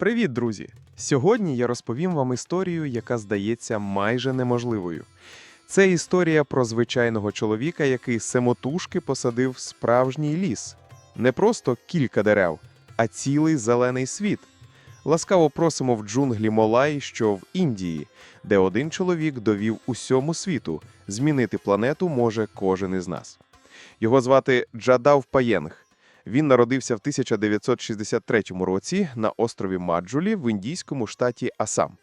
Привіт, друзі! Сьогодні я розповім вам історію, яка здається майже неможливою. Це історія про звичайного чоловіка, який самотужки посадив справжній ліс. Не просто кілька дерев, а цілий зелений світ. Ласкаво просимо в джунглі Молай, що в Індії, де один чоловік довів усьому світу, змінити планету може кожен із нас. Його звати Джадав Паєнг. Він народився в 1963 році на острові Маджулі в індійському штаті Асам.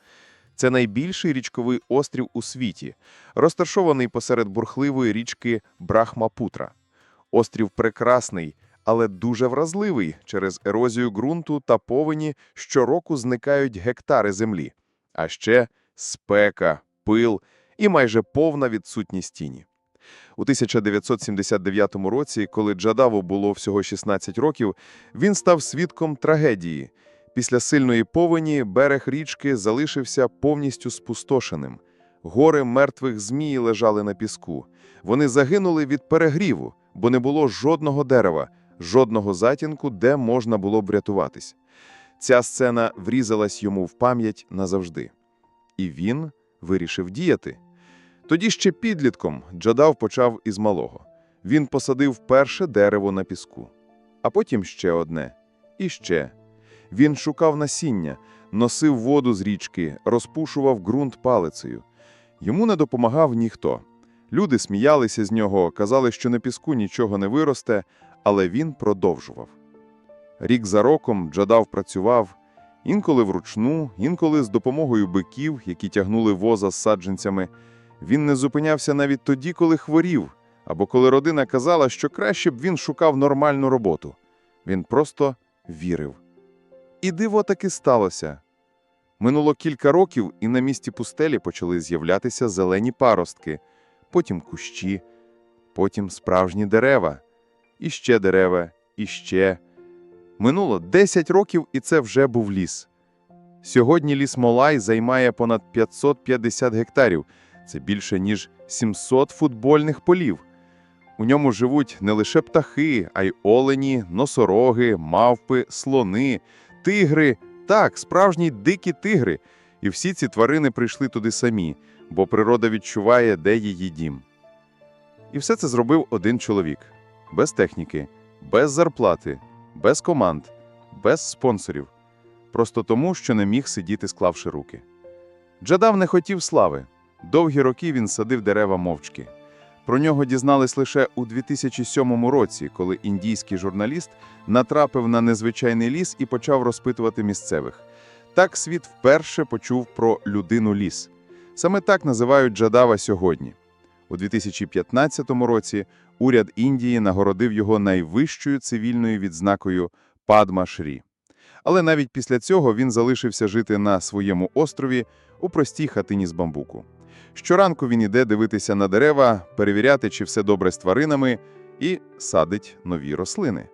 Це найбільший річковий острів у світі, розташований посеред бурхливої річки Брахмапутра. Острів прекрасний, але дуже вразливий через ерозію ґрунту та повені щороку зникають гектари землі. А ще спека, пил і майже повна відсутність тіні. У 1979 році, коли Джадаву було всього 16 років, він став свідком трагедії. Після сильної повені берег річки залишився повністю спустошеним. Гори мертвих змій лежали на піску. Вони загинули від перегріву, бо не було жодного дерева, жодного затінку, де можна було б рятуватись. Ця сцена врізалась йому в пам'ять назавжди. І він вирішив діяти. Тоді ще підлітком Джадав почав із малого. Він посадив перше дерево на піску, а потім ще одне. І ще. Він шукав насіння, носив воду з річки, розпушував ґрунт палицею. Йому не допомагав ніхто. Люди сміялися з нього, казали, що на піску нічого не виросте, але він продовжував. Рік за роком Джадав працював, інколи вручну, інколи з допомогою биків, які тягнули воза з саджанцями. Він не зупинявся навіть тоді, коли хворів, або коли родина казала, що краще б він шукав нормальну роботу. Він просто вірив. І диво таки сталося. Минуло кілька років, і на місці пустелі почали з'являтися зелені паростки, потім кущі, потім справжні дерева, і ще дерева, і ще. Минуло 10 років, і це вже був ліс. Сьогодні ліс Молай займає понад 550 гектарів. Це більше, ніж 700 футбольних полів. У ньому живуть не лише птахи, а й олені, носороги, мавпи, слони, тигри. Так, справжні дикі тигри. І всі ці тварини прийшли туди самі, бо природа відчуває, де її дім. І все це зробив один чоловік. Без техніки, без зарплати, без команд, без спонсорів. Просто тому, що не міг сидіти, склавши руки. Джадав не хотів слави. Довгі роки він садив дерева мовчки. Про нього дізнались лише у 2007 році, коли індійський журналіст натрапив на незвичайний ліс і почав розпитувати місцевих. Так світ вперше почув про людину-ліс. Саме так називають Джадава сьогодні. У 2015 році уряд Індії нагородив його найвищою цивільною відзнакою Падма Шрі. Але навіть після цього він залишився жити на своєму острові у простій хатині з бамбуку. Щоранку він іде дивитися на дерева, перевіряти, чи все добре з тваринами, і садить нові рослини.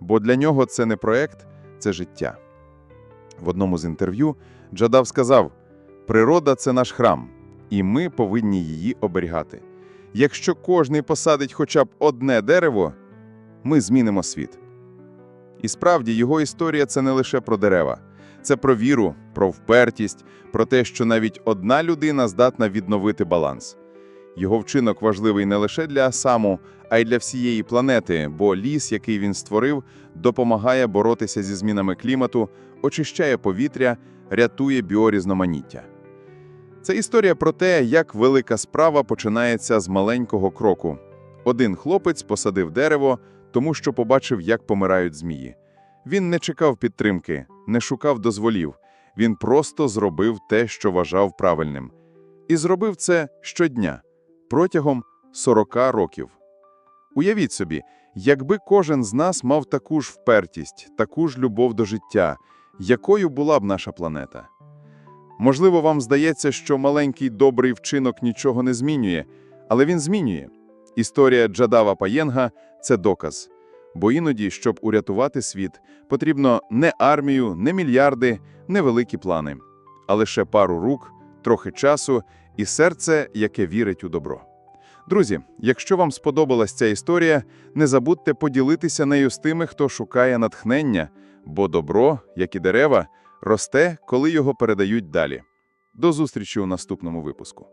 Бо для нього це не проект, це життя. В одному з інтерв'ю Джадав сказав: природа це наш храм, і ми повинні її оберігати. Якщо кожний посадить хоча б одне дерево, ми змінимо світ. І справді його історія це не лише про дерева. Це про віру, про впертість, про те, що навіть одна людина здатна відновити баланс. Його вчинок важливий не лише для Асаму, а й для всієї планети, бо ліс, який він створив, допомагає боротися зі змінами клімату, очищає повітря, рятує біорізноманіття. Це історія про те, як велика справа починається з маленького кроку. Один хлопець посадив дерево, тому що побачив, як помирають змії. Він не чекав підтримки, не шукав дозволів. Він просто зробив те, що вважав правильним. І зробив це щодня, протягом 40 років. Уявіть собі, якби кожен з нас мав таку ж впертість, таку ж любов до життя, якою була б наша планета? Можливо, вам здається, що маленький добрий вчинок нічого не змінює, але він змінює. Історія Джадава Паєнга – це доказ. Бо іноді, щоб урятувати світ, потрібно не армію, не мільярди, не великі плани, а лише пару рук, трохи часу і серце, яке вірить у добро. Друзі, якщо вам сподобалась ця історія, не забудьте поділитися нею з тими, хто шукає натхнення, бо добро, як і дерева, Росте, коли його передають далі. До зустрічі у наступному випуску.